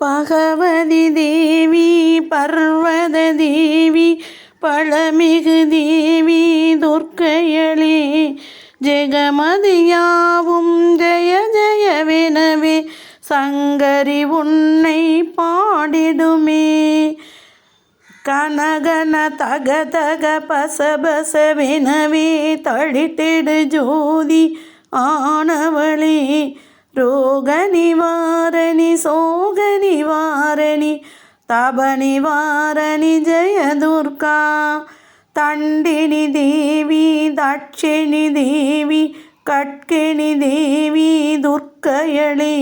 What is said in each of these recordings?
பகவதி தேவி பர்வத தேவி பழமிகு தேவி துர்க்கையளே ஜெகமதியாவும் ஜெய ஜெயவெனவே சங்கரி உன்னை பாடிடுமே. கனகன தக தக பசபசவெனவே தழித்திடு ஜோதி ஆனவளே ரோக நிவாரணி சோக நிவாரணி தப நிவாரணி ஜெயதுர்கா தண்டினி தேவி தட்சிணி தேவி கட்கிணி தேவி துர்க்கையளே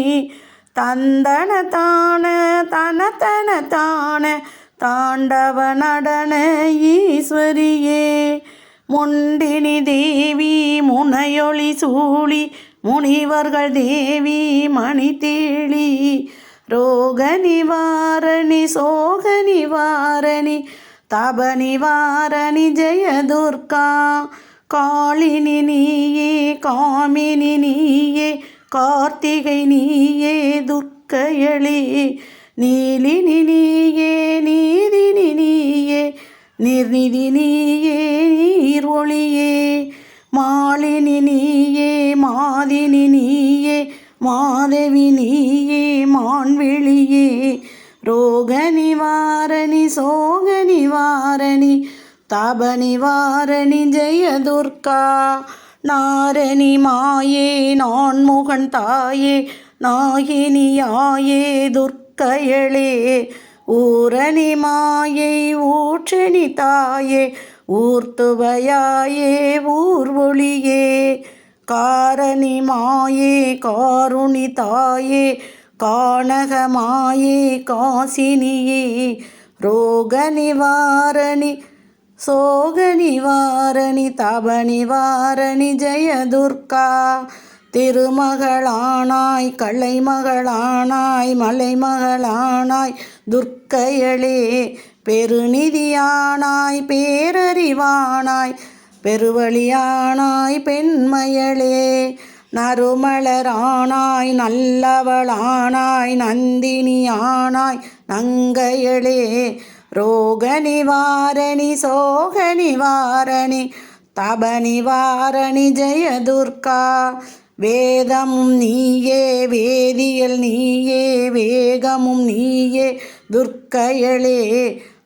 தந்தன தான தன தன தான தாண்டவ நடன ஈஸ்வரியே முண்டினி தேவி முனையொளி சூழி முனிவர்கள் தேவி மணி மணித்தேளி ரோக நிவாரணி சோக நிவாரணி தப நிவாரணி ஜெயதுர்கா காளினி நீயே காமினி நீயே கார்த்திகை நீயே துர்க்கையளே நீலினி நீயே நீதினி நீயே நிர்நிதி நீயே நீர் ஒளியே மாலினி நீயே மாதினி நீயே மாதவி நீயே மான்வெளியே ரோக நிவாரணி சோக நிவாரணி தப நிவாரணி ஜெயதுர்கா. நாரணி மாயே நான்முகன் தாயே நாகினியாயே துர்க்கையளே. ஊரணி மாயை ஊற்றணி தாயே ஊர்த்துவையாயே ஊர்வொழியே காரணி மாயே காருணி தாயே கானகமாயே காசினியே. ரோக நிவாரணி சோக நிவாரணி தப நிவாரணி ஜெயதுர்கா. திருமகளானாய் கலைமகளானாய் மலைமகளானாய் துர்க்கையளே. பெருநிதியானாய் பேரறிவானாய் பெருவழியானாய் பெண்மயளே நறுமலரானாய் நல்லவளானாய் நந்தினியானாய் நங்கையளே ரோக நிவாரணி சோக நிவாரணி தப நிவாரணி ஜெயதுர்கா வேதமும் நீயே வேதியல் நீயே வேகமும் நீயே துர்க்கையளே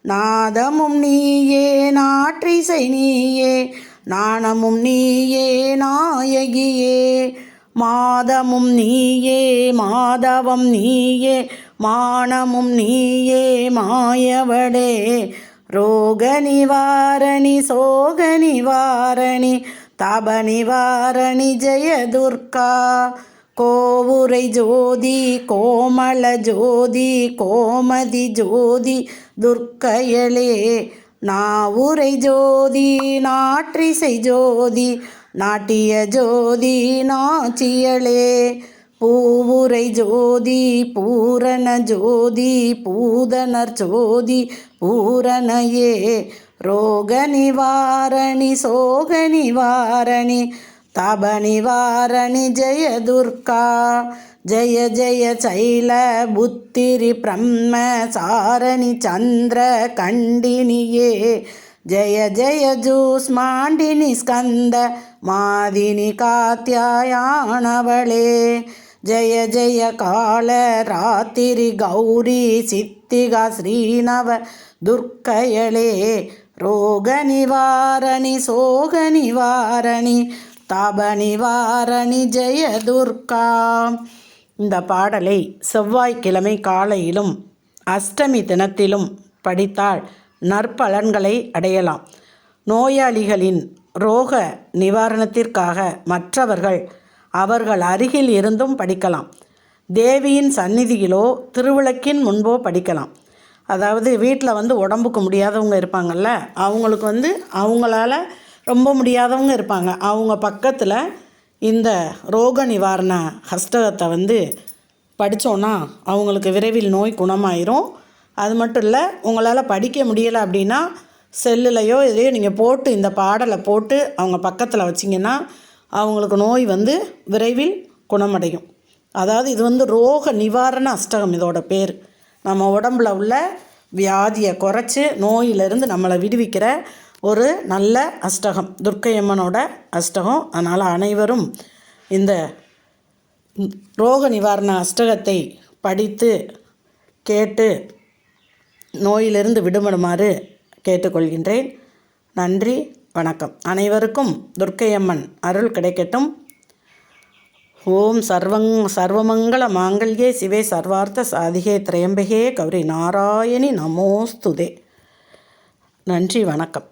நாதமும் நீயே நாற்றிசை நீயே நாணமும் நீயே நாயகியே. மாதமும் நீயே மாதவம் நீயே மானமும் நீயே மாயவடே. ரோக நிவாரணி சோக நிவாரணி தப நிவாரணி ஜெயதுர்கா. கோவுரை ஜோதி கோமள ஜோதி கோமதி ஜோதி துர்க்கையளே நாவுரை ஜோதி நாற்றிசை ஜோதி நாட்டிய ஜோதி நாச்சியலே பூவுரை ஜோதி பூரண ஜோதி பூதனர் ஜோதி பூரணையே. ரோக நிவாரணி சோக நிவாரணி தப நிவாரணி ஜெயதுர்கா ஜய ஜய சைல புத்திரி பிரம்ம சாரணி சந்திர கண்டினியே. ஜய ஜய ஜூஸ்மாண்டினி ஸ்கந்த மாதினி காத்தியாயானவளே ஜய ஜய கால ராத்திரி கௌரி சித்திகா ஸ்ரீநவ துர்க்கையளே ரோக நிவாரணி சோக நிவாரணி தாப நிவாரணி ஜெய துர்கா இந்த பாடலை செவ்வாய்க்கிழமை காலையிலும் அஷ்டமி தினத்திலும் படித்தால் நற்பலன்களை அடையலாம். நோயாளிகளின் ரோக நிவாரணத்திற்காக மற்றவர்கள் அவர்கள் அருகில் இருந்தும் படிக்கலாம். தேவியின் சந்நிதியிலோ திருவிளக்கின் முன்போ படிக்கலாம். அதாவது வீட்டில் வந்து உடம்புக்கு முடியாதவங்க இருப்பாங்கல்ல அவங்களுக்கு வந்து அவங்களால ரொம்ப முடியாதவங்க இருப்பாங்க. அவங்க பக்கத்தில் இந்த ரோக நிவாரண ஹஸ்தகத்தை வந்து படித்தோன்னா அவங்களுக்கு விரைவில் நோய் குணமாயிரும். அது மட்டும் இல்லை உங்களால் படிக்க முடியலை அப்படின்னா செல்லுலையோ எதையோ நீங்கள் போட்டு இந்த பாடலை போட்டு அவங்க பக்கத்தில் வச்சிங்கன்னா அவங்களுக்கு நோய் வந்து விரைவில் குணமடையும். அதாவது இது வந்து ரோக நிவாரண அஷ்டகம் இதோட பேர். நம்ம உடம்புல உள்ள வியாதியை குறைச்சி நோயிலிருந்து நம்மளை விடுவிக்கிற ஒரு நல்ல அஷ்டகம். துர்க்கை அம்மனோட அஷ்டகம். அதனால் அனைவரும் இந்த ரோக நிவாரண அஷ்டகத்தை படித்து கேட்டு நோயிலிருந்து விடுபடுமாறு கேட்டுக்கொள்கின்றேன். நன்றி வணக்கம். அனைவருக்கும் துர்க்கையம்மன் அருள் கிடைக்கட்டும். ஓம் சர்வங் சர்வமங்கள மாங்கல்யே சிவே சர்வார்த்த சாதிகே திரையம்பகே கௌரி நாராயணி நமோஸ்துதே. நன்றி வணக்கம்.